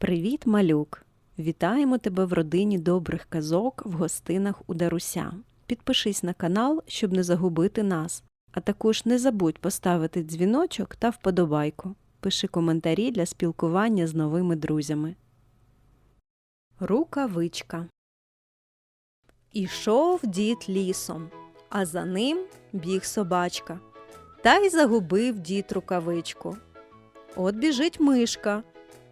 Привіт, малюк! Вітаємо тебе в родині добрих казок в гостинах у Даруся. Підпишись на канал, щоб не загубити нас. А також не забудь поставити дзвіночок та вподобайку. Пиши коментарі для спілкування з новими друзями. Рукавичка Ішов дід лісом, а за ним біг собачка. Та й загубив дід рукавичку. От біжить мишка,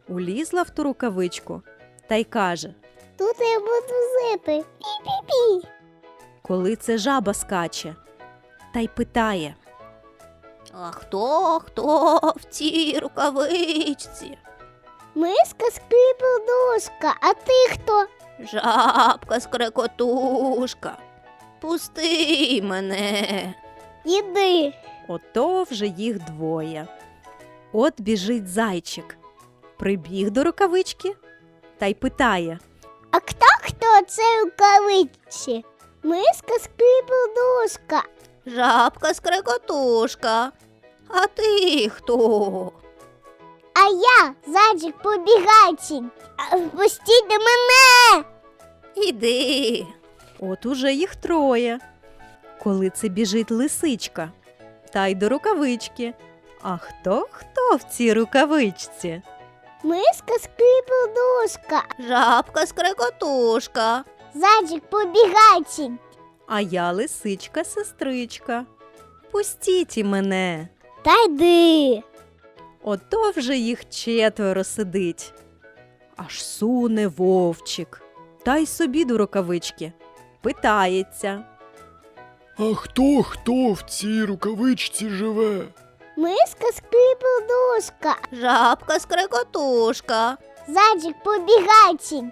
улізла в ту рукавичку та й каже, Тут я буду жити. Пі-пі-пі. коли це жаба скаче, та й питає. А хто хто в цій рукавичці? Миска скрипудушка, а ти хто? Жабка скрекотушка. Пусти мене. Іди. Ото вже їх двоє. От біжить зайчик, прибіг до рукавички та й питає. А хто хто це рукавичці? Миска скрипудушка. Жабка скрекотушка. А ти хто? А я зайчик побігайчик. Впустіть мене. Іди. От уже їх троє. Коли це біжить лисичка, та й до рукавички. А хто хто в цій рукавичці? Миска скрипудушка. Жабка скрекотушка. Зайчик побігайчик. А я лисичка сестричка. Пустіть і мене. Та йди. Ото вже їх четверо сидить. Аж суне вовчик, та й собі до рукавички. Питається. А хто хто в цій рукавичці живе? Миска скрипудушка. Жабка скрекотушка. Зайчик побігайчик.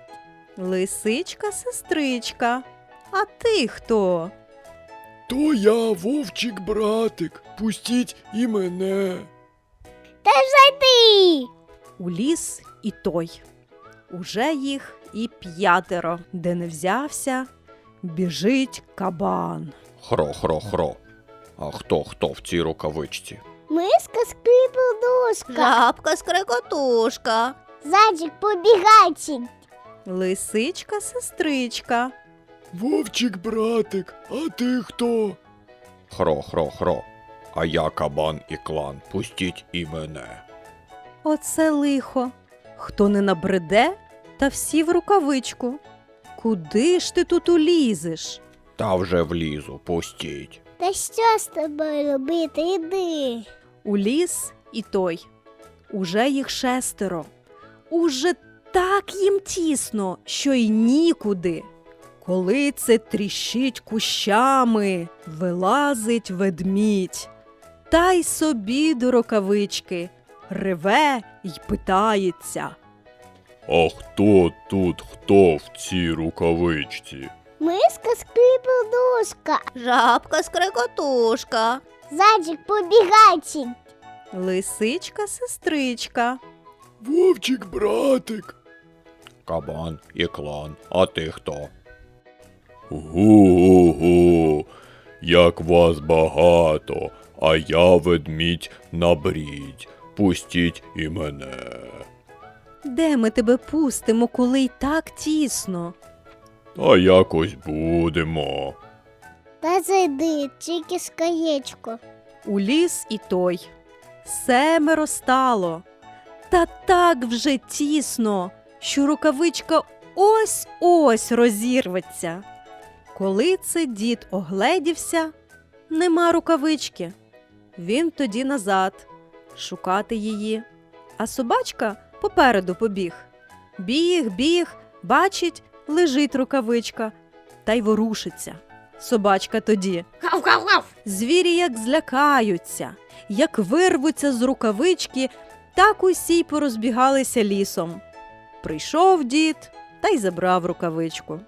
Лисичка сестричка. А ти хто? То я вовчик братик. Пустіть і мене. Та ж зайди. У ліс і той. Уже їх і п'ятеро, де не взявся, біжить кабан. Хро-хро-хро. А хто хто в цій рукавичці? Миска скрипудушка. Жабка скрекотушка. Зайчик побігайчик. Лисичка сестричка. Вовчик братик, а ти хто? Хро-хро-хро. А я кабан і клан. Пустіть і мене. Оце лихо. Хто не набреде, та всі в рукавичку. Куди ж ти тут улізеш? Та вже влізу, пустіть. Та що з тобою робити? Іди. У ліс і той. Уже їх шестеро. Уже так їм тісно, що й нікуди. Коли це тріщить кущами, вилазить ведмідь. Та й собі до рукавички реве й питається. А хто тут хто в цій рукавичці? Миска скрипудушка. Жабка скрекотушка. Зайчик побігайчик. Лисичка сестричка. Вовчик братик. Кабан і клан. А ти хто? Гу-гу-гу. Як вас багато, а я ведмідь набрідь. Пустіть і мене. Де ми тебе пустимо, коли й так тісно? Та якось будемо. Та зайди, тільки з каєчко. У ліс і той. Семеро стало. Та так вже тісно, що рукавичка ось ось розірветься. Коли це дід огледівся, нема рукавички. Він тоді назад шукати її. А собачка попереду побіг. Біг, біг, бачить, лежить рукавичка, та й ворушиться. Собачка тоді. Звірі як злякаються, як вирвуться з рукавички, так усі й порозбігалися лісом. Прийшов дід та й забрав рукавичку.